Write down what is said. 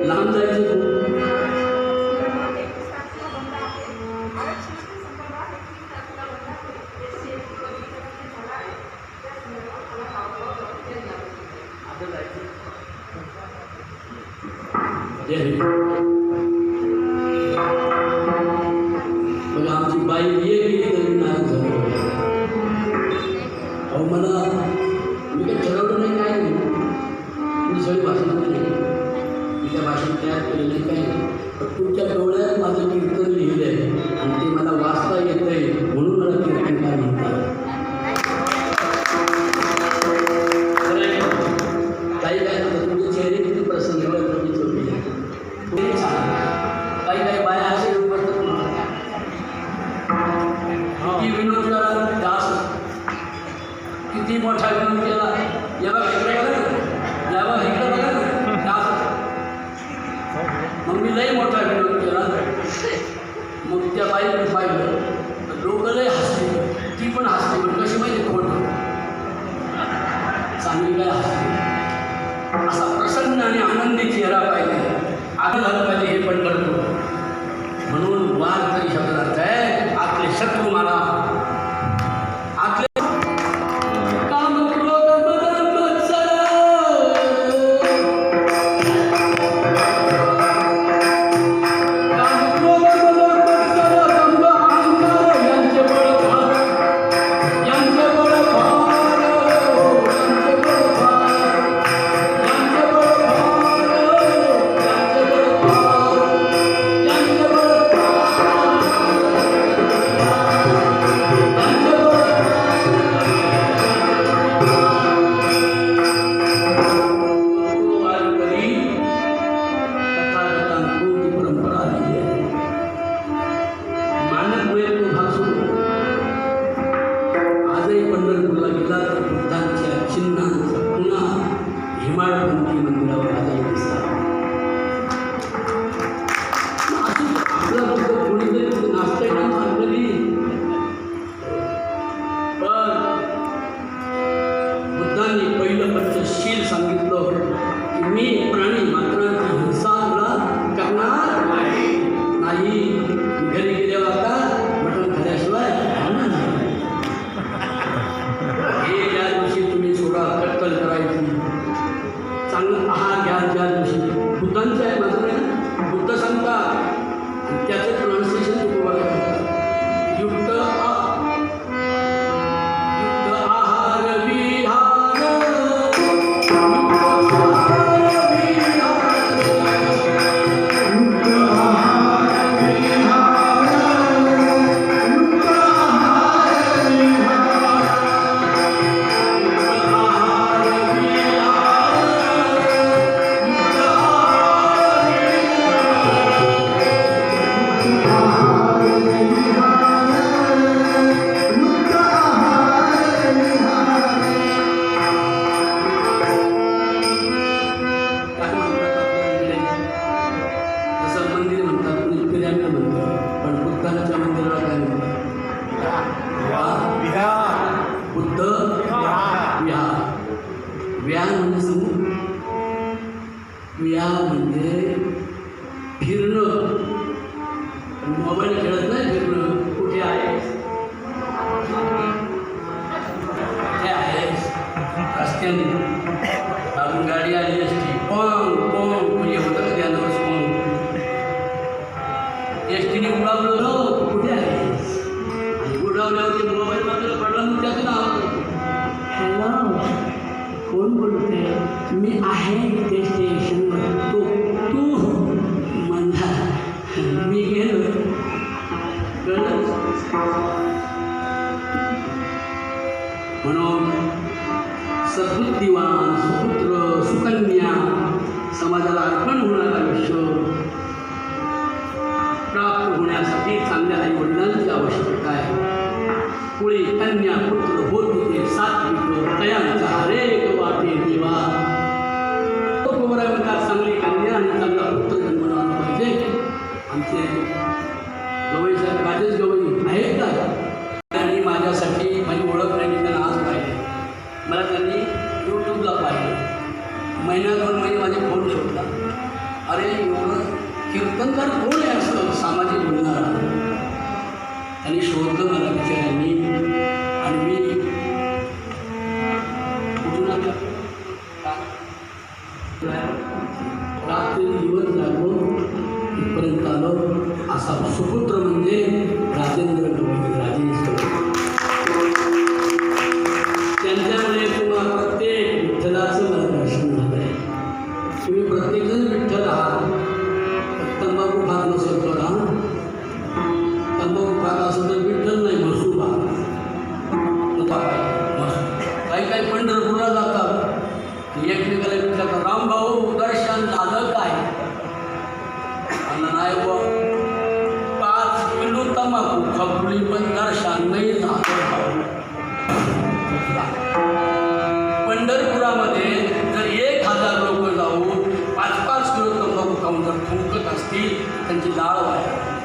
લાંબ જાય છે Yeah. मग मी लई मोठा विनोद केला मग त्या बाईने पाहिलं तर लय हसली ती पण हसली पण कशी माहिती कोण चांगली काय हसली असा प्रसन्न आणि आनंदी चेहरा पाहिजे. आग झालं पाहिजे हे पण करतो म्हणून वाद तरी शब्दार्थ आहे. बुद्धांचं आहे माझं नाही बुद्ध सांगतात त्याचं प्रोनाऊन्सिएशन तुम्ही बघायला बुद्धांच्या मंदिराला काय म्हणतात विहार. बुद्ध. विहार. विहार. म्हणजे समूह म्हणजे फिरणं. मोबाईल खेळत नाही फिरणं. कुठे आहेस कुठे आहेस रस्त्याने. उडावल्यावरती मोबाईल मात्र पडला मग त्याचं नाव हॅलो कोण बोलते मी आहे इथे स्टेशनवर तो तू म्हणला मी गेलो कळलं म्हणून सद्बुद्धिवान सुपुत्र सुकन्या समाजाला अर्पण होणारं आयुष्य प्राप्त होण्यासाठी चांगल्या आई वडिलांची आवश्यकता आहे पुढे कन्या पुत्र होत तिथे सात्विक तयांचा हरेक वाटे देवा. तो म्हणतात चांगली कन्या आणि चांगला पुत्र जन्माला पाहिजे. आमचे गवई साहेब राजेश गवई आहेत का? त्यांनी माझ्यासाठी माझी ओळख नाही त्यांना आज पाहिजे. मला त्यांनी यूट्यूबला पाहिजे. महिन्यात दोन महिने माझे फोन शोधला. अरे एवढं कीर्तनकार कोण शोधलं मला बिचाऱ्यांनी आणि मी कुठून आलं? रात्री दिवस जागून झालं असा सुपुत्र म्हणजे राजेंद्र गवई राजेश त्यांच्यामुळे तुम्हाला प्रत्येक विठ्ठलाचं मला दर्शन तुम्ही प्रत्येकजण विठ्ठल आहात. तंबाखू खात नसेल तर हा तंबाखू खात तर विठ्ठल नाही म्हसूबा काही काही पंढरपूरला जातात. एकमेकाला विचारतात रामभाऊ दर्शन झालं काय? नाही बा पाच किलो तंबाखू खपली पण दर्शन नाही झालं पंढरपुरामध्ये जर एक हजार लोक जाऊन पाच पाच किलो तंबाखू खाऊन जर थुंकत असतील त्यांची डाळ व्हायला